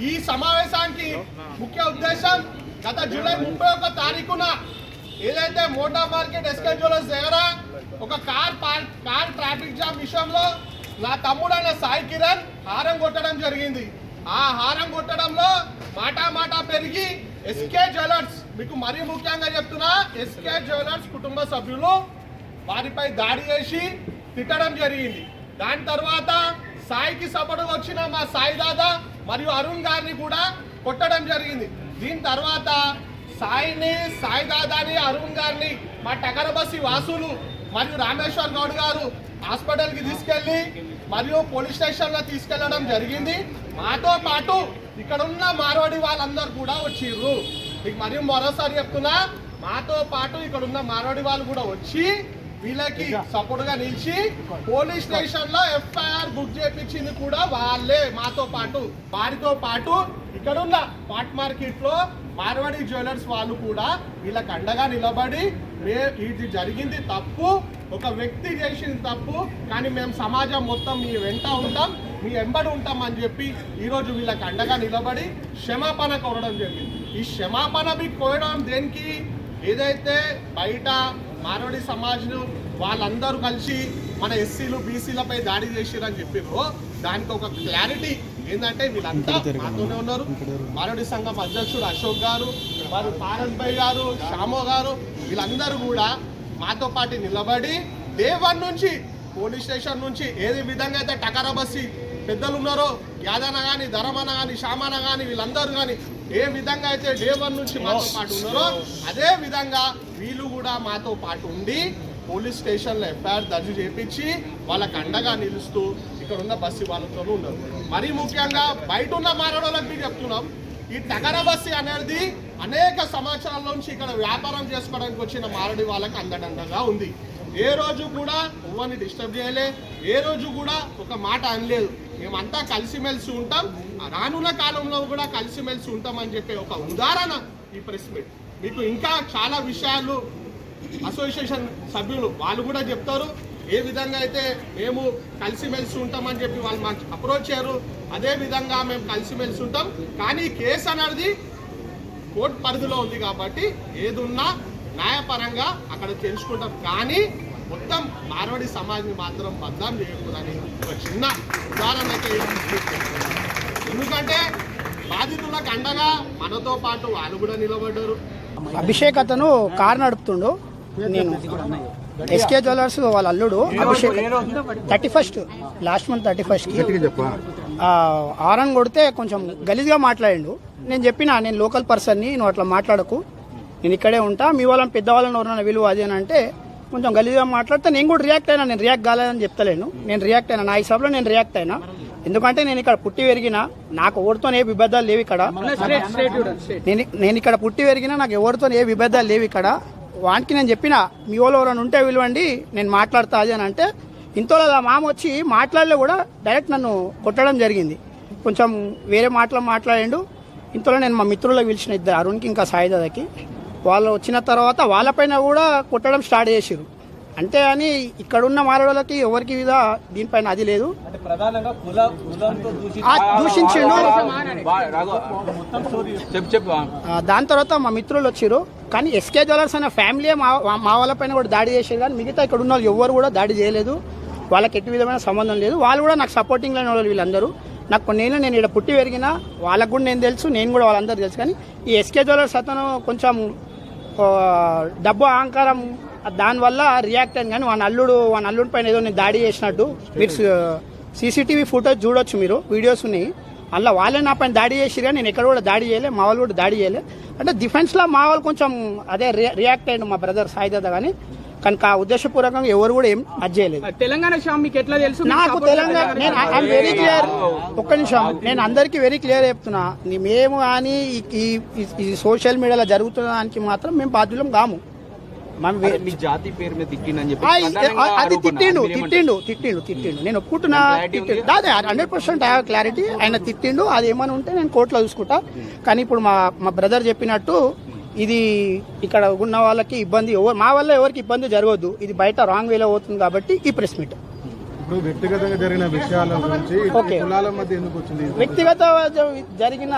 ఈ సమావేశానికి ముఖ్య ఉద్దేశం గత జూలై ముప్పై ఒక్క తారీఖున ఏదైతే మోటా మార్కెట్ ఎస్కే జ్యువెలర్స్ దగ్గర ఒక కార్ పార్- కార్ ట్రాఫిక్ జామ్ విషయంలో నా తమ్ముడైన సాయి కిరణ్ హారం కొట్టడం జరిగింది. ఆ హారం కొట్టడంలో మాటా మాటా పెరిగి ఎస్కే జ్యువెలర్స్ మీకు మరీ ముఖ్యంగా చెప్తున్నా ఎస్కే జ్యువెలర్స్ కుటుంబ సభ్యులు వారిపై దాడి చేసి తిట్టడం జరిగింది. దాని తర్వాత సాయికి సపోర్ట్ వచ్చిన మా సాయి దాదా మరియు అరుణ్ గారిని కూడా కొట్టడం జరిగింది. దీని తర్వాత సాయిని సాయి దాదాని అరుణ్ గారిని మా టగరబసి వాసులు మరియు రామేశ్వర్ గౌడ్ గారు హాస్పిటల్కి తీసుకెళ్ళి మరియు పోలీస్ స్టేషన్లో తీసుకెళ్ళడం జరిగింది. మాతో పాటు ఇక్కడ ఉన్న మార్వాడి వాళ్ళందరూ కూడా వచ్చిర్రు. మీకు మరియు మరోసారి చెప్తున్నా మాతో పాటు ఇక్కడ ఉన్న మార్వాడి వాళ్ళు కూడా వచ్చి వీళ్ళకి సపోర్ట్గా నిలిచి పోలీస్ స్టేషన్లో ఎఫ్ఐఆర్ బుక్ చేపించింది కూడా వాళ్ళే. మాతో పాటు వారితో పాటు ఇక్కడ ఉన్న పాట్ మార్కెట్లో మార్వాడి జ్యువెలర్స్ వాళ్ళు కూడా వీళ్ళకి అండగా నిలబడి ఇది జరిగింది తప్పు. ఒక వ్యక్తి చేసింది తప్పు. కానీ మేము సమాజం మొత్తం మీ వెంట ఉంటాం మీ వెంబడి ఉంటాం అని చెప్పి ఈరోజు వీళ్ళకి అండగా నిలబడి క్షమాపణ కోరడం జరిగింది. ఈ క్షమాపణ మీకు కోరడం దేనికి? ఏదైతే బయట మారవాడి సమాజ్ను వాళ్ళందరూ కలిసి మన ఎస్సీలు బీసీలపై దాడి చేసిరని చెప్పిర్రు. దానికి ఒక క్లారిటీ ఏంటంటే వీళ్ళంతా మాతోనే ఉన్నారు. మారవాడి సంఘం అధ్యక్షుడు అశోక్ గారు వారు పారన్ భాయ్ గారు శ్యామో గారు వీళ్ళందరూ కూడా మాతో పాటు నిలబడి డే వన్ నుంచి పోలీస్ స్టేషన్ నుంచి ఏది విధంగా అయితే టకరా బస్సి పెద్దలు ఉన్నారో యాదన కానీ ధరమన కానీ శ్యామన కానీ వీళ్ళందరూ కానీ ఏ విధంగా అయితే డే వన్ నుంచి మాతో పాటు ఉన్నారో అదే విధంగా వీళ్ళు కూడా మాతో పాటు ఉండి పోలీస్ స్టేషన్లో ఎఫ్ఐఆర్ దర్జు చేపించి వాళ్ళకు అండగా నిలుస్తూ ఇక్కడ ఉన్న బస్సు వాళ్ళతో ఉండదు మరీ ముఖ్యంగా బయట ఉన్న మారడోళ్ళకి మీరు చెప్తున్నాం ఈ తగర బస్సు అనేది అనేక సంవత్సరాల నుంచి ఇక్కడ వ్యాపారం చేసుకోవడానికి వచ్చిన మారడి వాళ్ళకి అందడండగా ఉంది. ఏ రోజు కూడా ఎవరిని డిస్టర్బ్ చేయలే ఏ రోజు కూడా ఒక మాట అనలేదు. మేమంతా కలిసిమెలిసి ఉంటాం. ఆ రానున్న కాలంలో కూడా కలిసిమెలిసి ఉంటామని చెప్పే ఒక ఉదాహరణ ఈ ప్రెస్ మీట్. మీకు ఇంకా చాలా విషయాలు అసోసియేషన్ సభ్యులు వాళ్ళు కూడా చెప్తారు. ఏ విధంగా అయితే మేము కలిసిమెలిసి ఉంటామని చెప్పి వాళ్ళు మాకు అప్రోచ్ చేయరు అదే విధంగా మేము కలిసిమెలిసి ఉంటాం. కానీ కేసు అనేది కోర్టు పరిధిలో ఉంది కాబట్టి ఏదున్నా న్యాయపరంగా అక్కడ తెలుసుకుంటాం. కానీ మొత్తం మార్వాడి సమాజ్ని మాత్రం బద్దం చేయకూడదని ఒక చిన్న ఉదాహరణ ఎందుకంటే బాధితులకు అండగా మనతో పాటు వాళ్ళు కూడా నిలబడ్డారు. అభిషేక్ అతను కార్ నడుపుతుండు నేను. ఎస్కే జ్యువెలర్స్ వాళ్ళ అల్లుడు Abhishek thirty first last month thirty ఫస్ట్కి ఆరన్ కొడితే కొంచెం గలీజ్గా మాట్లాడిండు. నేను చెప్పిన నేను లోకల్ పర్సన్ని నువ్వు అట్లా మాట్లాడకు. నేను ఇక్కడే ఉంటా. మీ వాళ్ళని పెద్దవాళ్ళని ఎవరైనా విలువ అది అని అంటే కొంచెం గలీజ్గా మాట్లాడితే నేను కూడా రియాక్ట్ అయినా నేను రియాక్ట్ కాలేదని చెప్తలేను. నేను రియాక్ట్ అయినా నా హిసాబ్లో నేను రియాక్ట్ అయినా. ఎందుకంటే నేను ఇక్కడ పుట్టి పెరిగిన నాకు ఎవరితో ఏ విభేదాలు లేవు ఇక్కడ. నేను నేను ఇక్కడ పుట్టి పెరిగినా నాకు ఎవరితో ఏ విభేదాలు లేవు ఇక్కడ. వానికి నేను చెప్పిన మీ వాళ్ళు ఎవరైనా ఉంటే విలువండి నేను మాట్లాడతా అని అంటే ఇంతలో మామ వచ్చి మాట్లాడలే కూడా డైరెక్ట్ నన్ను కొట్టడం జరిగింది. కొంచెం వేరే మాటలు మాట్లాడిండు. ఇంతలో నేను మా మిత్రులకు పిలిచిన ఇద్దరు అరుణ్కి ఇంకా సాయిదాదకి. వాళ్ళు వచ్చిన తర్వాత వాళ్ళపైన కూడా కొట్టడం స్టార్ట్ చేసిరు అంటే అని ఇక్కడున్న మారవాళ్ళకి ఎవరికి మీద దీనిపైన అది లేదు. దూషించిండు. దాని తర్వాత మా మిత్రులు వచ్చారు కానీ ఎస్కే జ్యువెలర్స్ అనే ఫ్యామిలీ మా మా వాళ్ళ పైన కూడా దాడి చేశారు కానీ మిగతా ఇక్కడ ఉన్న వాళ్ళు ఎవ్వరు కూడా దాడి చేయలేదు. వాళ్ళకి ఎట్టి విధమైన సంబంధం లేదు. వాళ్ళు కూడా నాకు సపోర్టింగ్ లేని వాళ్ళు వీళ్ళందరూ. నాకు కొన్నేళ్ళు నేను ఇక్కడ పుట్టి పెరిగిన వాళ్ళకు కూడా నేను తెలుసు నేను కూడా వాళ్ళందరూ తెలుసు. కానీ ఈ ఎస్కే జ్యువెలర్స్ అతను కొంచెం డబ్బు అహంకారం దానివల్ల రియాక్ట్ అయింది కానీ వాళ్ళ అల్లుడు వాళ్ళ అల్లుడి పైన ఏదో నేను దాడి చేసినట్టు మీరు సీసీటీవీ ఫుటేజ్ చూడొచ్చు మీరు వీడియోస్ ఉన్నాయి అలా వాళ్ళే నా పైన దాడి చేసిరు కానీ నేను ఎక్కడ కూడా దాడి చేయలే మా వాళ్ళు కూడా దాడి చేయలే. అంటే డిఫెన్స్లో మా వాళ్ళు కొంచెం అదే రియాక్ట్ అయ్యిండు మా బ్రదర్ సాయిదాద కానీ కనుక ఆ ఉద్దేశపూర్వకంగా ఎవరు కూడా ఏం అది చేయలేదు. తెలంగాణ షామ్ మీకు ఎట్లా తెలుసు? నాకు తెలంగాణ నేను ఐఎమ్ వెరీ క్లియర్ ఒక్క నిమిషం. నేను అందరికీ వెరీ క్లియర్ చెప్తున్నా. మేము కానీ ఈ- సోషల్ మీడియాలో జరుగుతున్న దానికి మాత్రం మేము బాధ్యులం కాము. మీ జాతి పేరు మీద తిట్టిందని చెప్పి అది. తిట్టిండు? తిట్టిండు తిట్టిండు తిట్టిండు. నేను ఒప్పుకుంటున్నా తిట్టిండు. అదే హండ్రెడ్ పర్సెంట్ హ్యావ్ క్లారిటీ ఆయన తిట్టిండు అది ఏమైనా ఉంటే నేను కోర్టులో చూసుకుంటా. కానీ ఇప్పుడు మా మా బ్రదర్ చెప్పినట్టు ఇది ఇక్కడ ఉన్న వాళ్ళకి ఇబ్బంది ఎవరు మా వల్ల ఎవరికి ఇబ్బంది జరగదు. ఇది బయట రాంగ్ వేలో అవుతుంది కాబట్టి ఈ ప్రెస్ మీట్ ఇప్పుడు వ్యక్తిగతంగా జరిగిన విషయాల గురించి ఈ ఓకే. కులాల మధ్య ఎందుకు వచ్చింది? వ్యక్తిగత జరిగిన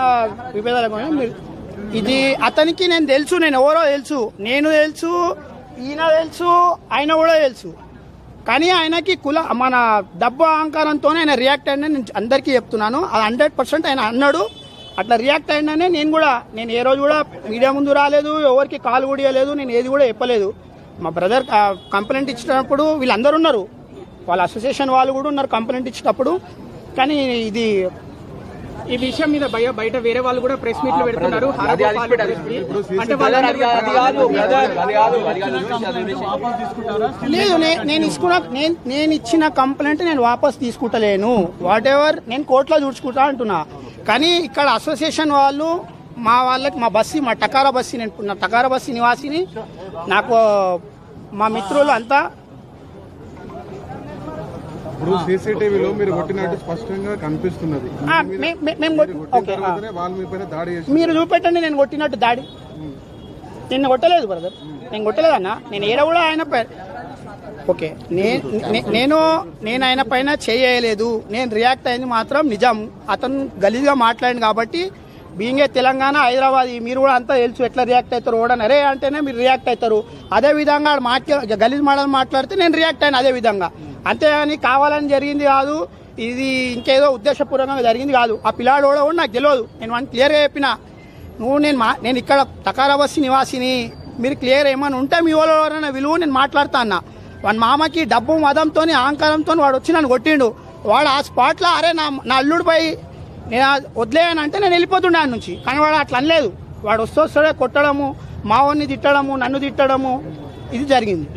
విభేదాల గురించి ఇది అతనికి నేను తెలుసు నేను ఎవరో తెలుసు. నేను తెలుసు ఈయన తెలుసు ఆయన కూడా తెలుసు. కానీ ఆయనకి కుల మన డబ్బు అహంకారంతోనే ఆయన రియాక్ట్ అయినా నేను అందరికీ చెప్తున్నాను. అది హండ్రెడ్ పర్సెంట్ ఆయన అన్నాడు. అట్లా రియాక్ట్ అయినానే నేను కూడా నేను ఏ రోజు కూడా మీడియా ముందు రాలేదు ఎవరికి కాల్ కూడా ఇవ్వలేదు నేను ఏది కూడా చెప్పలేదు. మా బ్రదర్ కంప్లైంట్ ఇచ్చినప్పుడు వీళ్ళందరూ ఉన్నారు. వాళ్ళ అసోసియేషన్ వాళ్ళు కూడా ఉన్నారు కంప్లైంట్ ఇచ్చినప్పుడు. కానీ ఇది ఈ విషయం మీద భయ బయట వేరే వాళ్ళు కూడా ప్రెస్ మీట్లు పెడుతున్నారు. లేదు నేను ఇచ్చుకున్న నేను నేను ఇచ్చిన కంప్లైంట్ నేను వాపస్ తీసుకుంటలేను. వాట్ ఎవర్ నేను కోర్టులో చూసుకుంటా అంటున్నా. కానీ ఇక్కడ అసోసియేషన్ వాళ్ళు మా వాళ్ళకి మా బస్సి మా టకారా బస్సి నేను నా టకారా బస్సి నివాసిని నాకు మా మిత్రులు అంతా ఇప్పుడు సీసీటీవీలో మీరు కొట్టినట్టు స్పష్టంగా కనిపిస్తున్నది. మీరు చూపెట్టండి నేను కొట్టినట్టు దాడి. నిన్ను కొట్టలేదు బ్రదర్ నేను కొట్టలేదు అన్న. నేను ఏడ కూడా ఆయన ఓకే. నేను నేను ఆయన పైన చేయలేదు. నేను రియాక్ట్ అయింది మాత్రం నిజం. అతను గలీజ్గా మాట్లాడింది కాబట్టి బీయింగ్ ఏ తెలంగాణ హైదరాబాద్ మీరు కూడా అంతా తెలుసు ఎట్లా రియాక్ట్ అవుతారు ఓడని అరే అంటేనే మీరు రియాక్ట్ అవుతారు అదే విధంగా మాట్లా గలీజ్ మాటలు మాట్లాడితే నేను రియాక్ట్ అయిన అదే విధంగా. అంతేగాని కావాలని జరిగింది కాదు. ఇది ఇంకేదో ఉద్దేశపూర్వకంగా జరిగింది కాదు. ఆ పిల్లాడు కూడా నాకు తెలియదు. నేను వాడిని క్లియర్గా చెప్పిన. నువ్వు నేను మా నేను ఇక్కడ తకారబస్సి నివాసిని. మీరు క్లియర్ ఏమైనా ఉంటే మీ వాళ్ళు ఎవరైనా విలువ నేను మాట్లాడుతా అన్న. వాడి మామకి డబ్బు మదంతో అహంకారంతో వాడు వచ్చి నన్ను కొట్టిండు. వాడు ఆ స్పాట్లో అరే నా నా అల్లుడిపై నేను వదిలేయనంటే నేను వెళ్ళిపోతుండే ఆయన నుంచి. కానీ వాడు అట్లా అనలేదు. వాడు వస్తూ వస్తాడే కొట్టడము మా వాడిని తిట్టడము నన్ను తిట్టడము. ఇది జరిగింది.